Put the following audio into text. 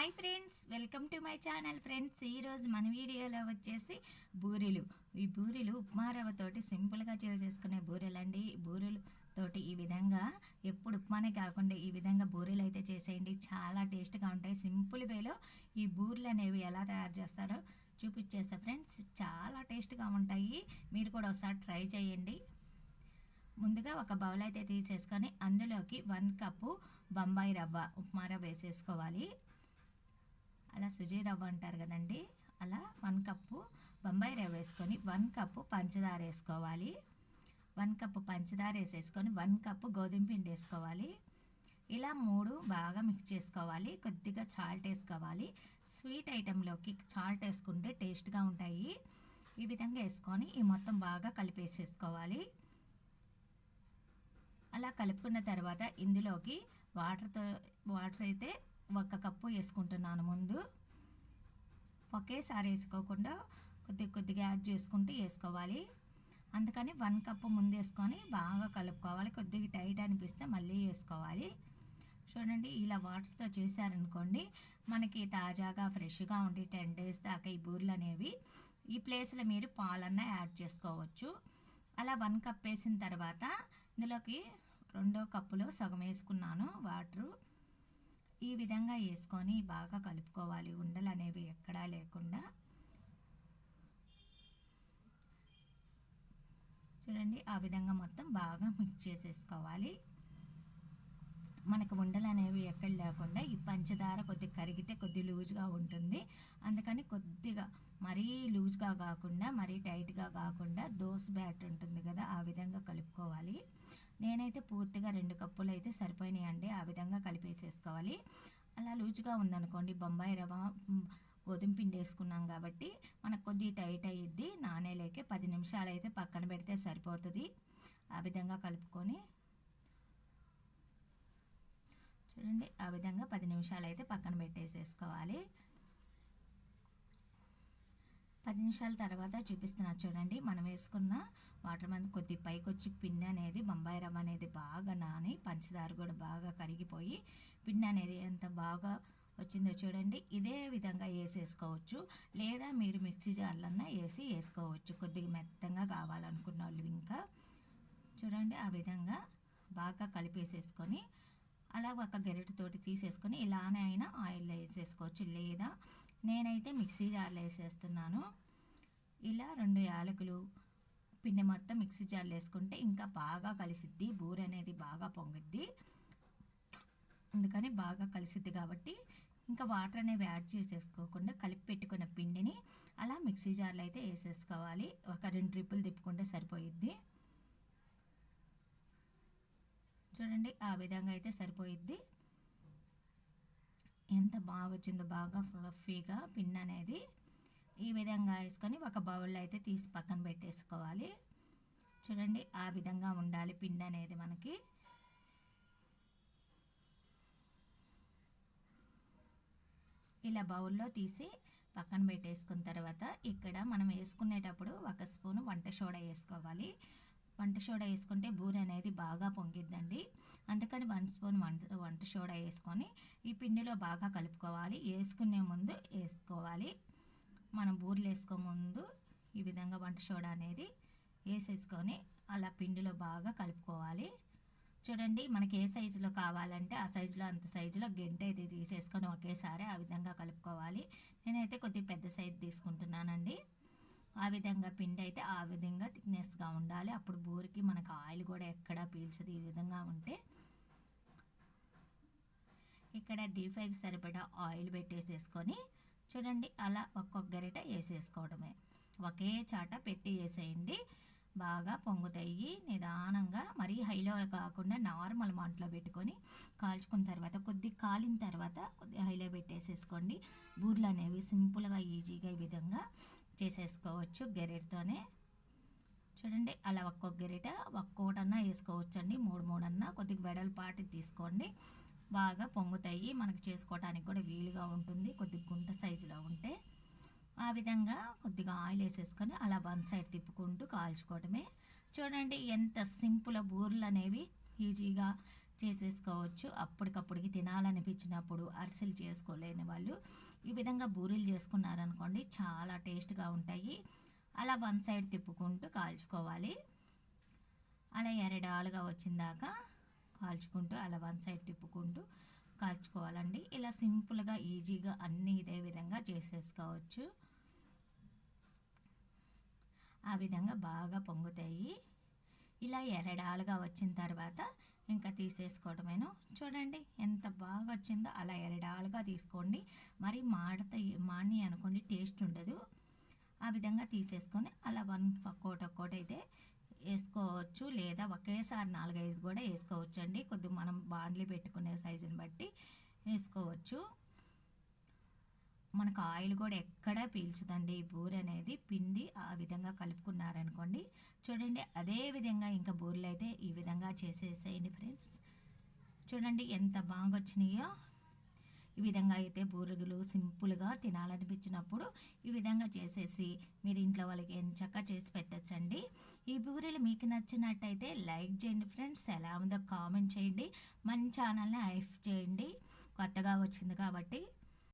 Hi friends welcome to my channel friends ఈరోజు మన వీడియోలో వచ్చేసి బూరెలు. ఈ బూరెలు ఉప్మారవ్వతోటి సింపుల్గా చేసేసుకునే బూరెలు అండి బూరెలు తోటి ఈ విధంగా ఎప్పుడు ఉప్మానే కాకుండా ఈ విధంగా బూరెలు అయితే చేసేయండి. చాలా టేస్ట్గా ఉంటాయి. సింపుల్ వేలో ఈ బూరెలు అనేవి ఎలా తయారు చేస్తారో చూపించేస్తా ఫ్రెండ్స్ చాలా టేస్ట్గా ఉంటాయి. మీరు కూడా ఒకసారి ట్రై చేయండి. ముందుగా ఒక బౌల్ అయితే తీసేసుకొని అందులోకి వన్ కప్పు బొంబాయి రవ్వ ఉప్మా రవ్వ వేసేసుకోవాలి. అలా సుజీ రవ్వ అంటారు కదండి. అలా వన్ కప్పు బొంబాయి రవ్వ వేసుకొని వన్ కప్పు పంచదార వేసుకోవాలి. వన్ కప్పు పంచదార వేసేసుకొని వన్ కప్పు గోధుమ పిండి వేసుకోవాలి. ఇలా మూడు బాగా మిక్స్ చేసుకోవాలి. కొద్దిగా చాల్ట్ వేసుకోవాలి. స్వీట్ ఐటెంలోకి చాల్ట్ వేసుకుంటే టేస్ట్గా ఉంటాయి. ఈ విధంగా వేసుకొని ఈ మొత్తం బాగా కలిపేసేసుకోవాలి. అలా కలుపుకున్న తర్వాత ఇందులోకి వాటర్తో వాటర్ అయితే ఒక కప్పు వేసుకుంటున్నాను ముందు. ఒకేసారి వేసుకోకుండా కొద్ది కొద్దిగా యాడ్ చేసుకుంటూ వేసుకోవాలి. అందుకని వన్ కప్పు ముందు వేసుకొని బాగా కలుపుకోవాలి. కొద్దిగా టైట్ అనిపిస్తే మళ్ళీ వేసుకోవాలి. చూడండి ఇలా వాటర్తో చేశారనుకోండి మనకి తాజాగా ఫ్రెష్గా ఉండి టెన్ డేస్ దాకా ఈ బూరెలు అనేవి ఈ ప్లేస్లో మీరు పాలన్నా యాడ్ చేసుకోవచ్చు. అలా వన్ కప్ వేసిన తర్వాత ఇందులోకి రెండో కప్పులో సగం వేసుకున్నాను వాటరు. ఈ విధంగా వేసుకొని బాగా కలుపుకోవాలి. ఉండలు అనేవి ఎక్కడా లేకుండా. చూడండి ఆ విధంగా మొత్తం బాగా మిక్స్ చేసేసుకోవాలి. మనకు ఉండలు అనేవి ఎక్కడ లేకుండా ఈ పంచదార కొద్దిగా కరిగితే కొద్ది లూజ్గా ఉంటుంది. అందుకని కొద్దిగా మరీ లూజ్గా కాకుండా మరీ టైట్గా కాకుండా దోశ బ్యాట్ ఉంటుంది కదా ఆ విధంగా కలుపుకోవాలి. నేనైతే పూర్తిగా రెండు కప్పులు అయితే సరిపోయినాయి అండి ఆ విధంగా కలిపేసేసుకోవాలి. అలా లూజుగా ఉందనుకోండి బొంబాయి రవ్వ గోధుమ పిండి వేసుకున్నాం కాబట్టి మనకు కొద్దిగా టైట్ అయ్యిద్ది నానేలేకే పది నిమిషాలు అయితే పక్కన పెడితే సరిపోతుంది. ఆ విధంగా కలుపుకొని చూడండి ఆ విధంగా పది నిమిషాలు అయితే పక్కన పెట్టేసేసుకోవాలి. పది నిమిషాల తర్వాత చూపిస్తున్నా. చూడండి మనం వేసుకున్న వాటర్ మీద కొద్ది పైకి వచ్చి పిండి అనేది బొంబాయి రవ్వ అనేది బాగా నాని పంచదార కూడా బాగా కరిగిపోయి పిండి అనేది ఎంత బాగా వచ్చిందో చూడండి. ఇదే విధంగా వేసేసుకోవచ్చు. లేదా మీరు మిక్సీ జార్లన్నా వేసి వేసుకోవచ్చు. కొద్దిగా మెత్తంగా కావాలనుకున్న వాళ్ళు ఇంకా. చూడండి ఆ విధంగా బాగా కలిపేసేసుకొని అలా ఒక గరిటెతోటి తీసేసుకొని ఇలానే అయినా ఆయిల్లో వేసేసుకోవచ్చు. లేదా నేనైతే మిక్సీ జార్లో వేసేస్తున్నాను. ఇలా రెండు యాలకులు పిండి మొత్తం మిక్సీ జార్లో వేసుకుంటే ఇంకా బాగా కలిసిద్ది. బూరె అనేది బాగా పొంగిద్ది. అందుకని బాగా కలిసిద్ది కాబట్టి ఇంకా వాటర్ అనేవి యాడ్ చేసేసుకోకుండా కలిపి పెట్టుకున్న పిండిని అలా మిక్సీ జార్లో అయితే వేసేసుకోవాలి. ఒక రెండు ట్రిప్పులు తిప్పుకుంటే సరిపోయిద్ది. చూడండి ఆ విధంగా అయితే సరిపోయిద్ది. ఎంత బాగా వచ్చిందో బాగా ఫ్లఫీగా పిన్ అనేది ఈ విధంగా వేసుకొని ఒక బౌల్లో అయితే తీసి పక్కన పెట్టేసుకోవాలి. చూడండి ఆ విధంగా ఉండాలి పిండి అనేది మనకి. ఇలా బౌల్లో తీసి పక్కన పెట్టేసుకున్న తర్వాత ఇక్కడ మనం వేసుకునేటప్పుడు ఒక స్పూన్ వంట సోడా వేసుకోవాలి. వంట సోడా వేసుకుంటే బూరె అనేది బాగా పొంగిద్దండి. అందుకని వన్ స్పూన్ వంట వంట సోడా వేసుకొని ఈ పిండిలో బాగా కలుపుకోవాలి. వేసుకునే ముందు వేసుకోవాలి. మనం బూరెలు వేసుకో ముందు ఈ విధంగా వంట సోడా అనేది వేసేసుకొని అలా పిండిలో బాగా కలుపుకోవాలి. చూడండి మనకి ఏ సైజులో కావాలంటే ఆ సైజులో అంత సైజులో గెంట అయితే తీసేసుకొని ఒకేసారి ఆ విధంగా కలుపుకోవాలి. నేనైతే కొద్దిగా పెద్ద సైజు తీసుకుంటున్నానండి. ఆ విధంగా పిండి అయితే ఆ విధంగా థిక్నెస్గా ఉండాలి. అప్పుడు బూరికి మనకు ఆయిల్ కూడా ఎక్కడా పీల్చదు ఈ విధంగా ఉంటే. ఇక్కడ డీప్ ఫ్రైకి సరిపడా ఆయిల్ పెట్టేసేసుకొని చూడండి అలా ఒక్కొక్క గరిట వేసేసుకోవడమే. ఒకే చాట పెట్టి వేసేయండి. బాగా పొంగుతాయి. నిదానంగా మరీ హైలో కాకుండా నార్మల్ మంటలో పెట్టుకొని కాల్చుకున్న తర్వాత కొద్ది కాలిన తర్వాత కొద్ది హైలో పెట్టేసేసుకోండి. బూర్లు అనేవి సింపుల్గా ఈజీగా ఈ విధంగా చేసేసుకోవచ్చు గెరెట్తోనే. చూడండి అలా ఒక్కొక్క గెరిట ఒక్కోటన్నా వేసుకోవచ్చు అండి మూడు మూడన్నా కొద్దిగా వెడల్పాటి తీసుకోండి. బాగా పొంగుతాయి. మనకు చేసుకోవటానికి కూడా వీలుగా ఉంటుంది. కొద్దిగా గుంట సైజులో ఉంటే. ఆ విధంగా కొద్దిగా ఆయిల్ వేసేసుకొని అలా వన్ సైడ్ తిప్పుకుంటూ కాల్చుకోవడమే చూడండి ఎంత సింపుల్ బూర్లు అనేవి. ఈజీగా చేసేసుకోవచ్చు. అప్పటికప్పటికి తినాలనిపించినప్పుడు అరిసెలు చేసుకోలేని వాళ్ళు ఈ విధంగా బూరెలు చేసుకున్నారనుకోండి చాలా టేస్ట్గా ఉంటాయి. అలా వన్ సైడ్ తిప్పుకుంటూ కాల్చుకోవాలి. అలా ఎరడాలుగా వచ్చిందాక కాల్చుకుంటూ అలా వన్ సైడ్ తిప్పుకుంటూ కాల్చుకోవాలండి. ఇలా సింపుల్గా ఈజీగా అన్నీ ఇదే విధంగా చేసేసుకోవచ్చు. ఆ విధంగా బాగా పొంగుతాయి. ఇలా ఎరడాలుగా వచ్చిన తర్వాత ఇంకా తీసేసుకోవడమేను చూడండి ఎంత బాగా వచ్చిందో అలా ఎరడాలుగా తీసుకోండి. మరి మాడత మాని అనుకోండి టేస్ట్ ఉండదు. ఆ విధంగా తీసేసుకొని అలా వన్ ఒక్కోటి ఒక్కోటి అయితే వేసుకోవచ్చు. లేదా ఒకేసారి నాలుగైదు కూడా వేసుకోవచ్చు అండి కొద్దిగా మనం బాండ్లీ పెట్టుకునే సైజుని బట్టి వేసుకోవచ్చు. మనకు ఆయిల్ కూడా ఎక్కడా పీల్చుదండి. ఈ బూరె అనేది పిండి ఆ విధంగా కలుపుకున్నారనుకోండి. చూడండి అదే విధంగా ఇంకా బూరెలు అయితే ఈ విధంగా చేసేసేయండి ఫ్రెండ్స్. చూడండి ఎంత బాగా వచ్చినాయో ఈ విధంగా అయితే బూరెలు సింపుల్గా తినాలనిపించినప్పుడు ఈ విధంగా చేసేసి మీరు ఇంట్లో వాళ్ళకి ఎంచక్క చేసి పెట్టచ్చండి. ఈ బూరెలు మీకు నచ్చినట్టయితే లైక్ చేయండి ఫ్రెండ్స్. ఎలా ఉందో కామెంట్ చేయండి. మన ఛానల్ని హైఫ్ చేయండి. కొత్తగా వచ్చింది కాబట్టి